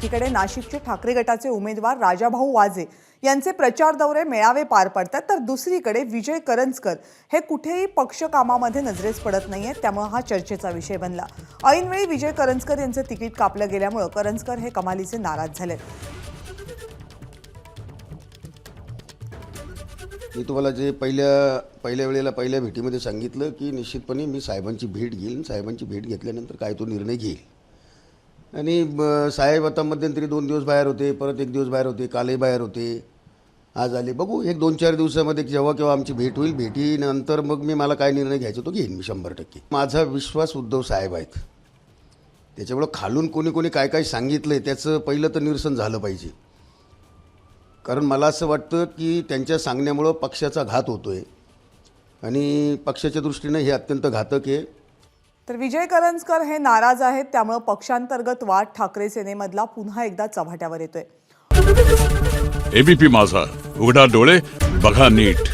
एकीकडे नाशिकचे ठाकरे गटाचे उमेदवार राजाभाऊ वाजे यांचे प्रचार दौरे मेळावे पार पडतात तर दुसरीकडे विजय करंजकर हे कुठेही पक्ष कामामध्ये नजरेस पडत नाहीयेत त्यामुळे हा चर्चेचा विषय बनला. ऐनवेळी विजय करंजकर यांचं तिकीट कापलं गेल्यामुळं करंजकर हे कमालीचे नाराज झाले. मी तुम्हाला जे पहिल्या पहिल्या वेळेला पहिल्या भेटीमध्ये सांगितलं की निश्चितपणे मी साहेबांची भेट घेईन. साहेबांची भेट घेतल्यानंतर काय तो निर्णय घेईल. आणि ब- साहेब आता मध्यंतरी दोन दिवस बाहेर होते परत एक दिवस बाहेर होते कालही बाहेर होते. आज आले. बघू एक दोन चार दिवसामध्ये जेव्हा केव्हा आमची भेट होईल भेटीनंतर मग मी मला काय निर्णय घ्यायचा तो घेईन मी शंभर टक्के. माझा विश्वास उद्धव साहेब आहेत. त्याच्यामुळं खालून कोणी कोणी काय काय सांगितलं आहे त्याचं पहिलं तर निरसन झालं पाहिजे. कारण मला असं वाटतं की त्यांच्या सांगण्यामुळं पक्षाचा घात होतो आहे आणि पक्षाच्या दृष्टीनं हे अत्यंत घातक आहे. तर विजय करंजकर हे नाराज आहेत त्यामुळं पक्षांतर्गत वाद ठाकरे सेनेमधला पुन्हा एकदा चव्हाट्यावर येतोय. एबीपी माझा उघडा डोळे बघा नीट.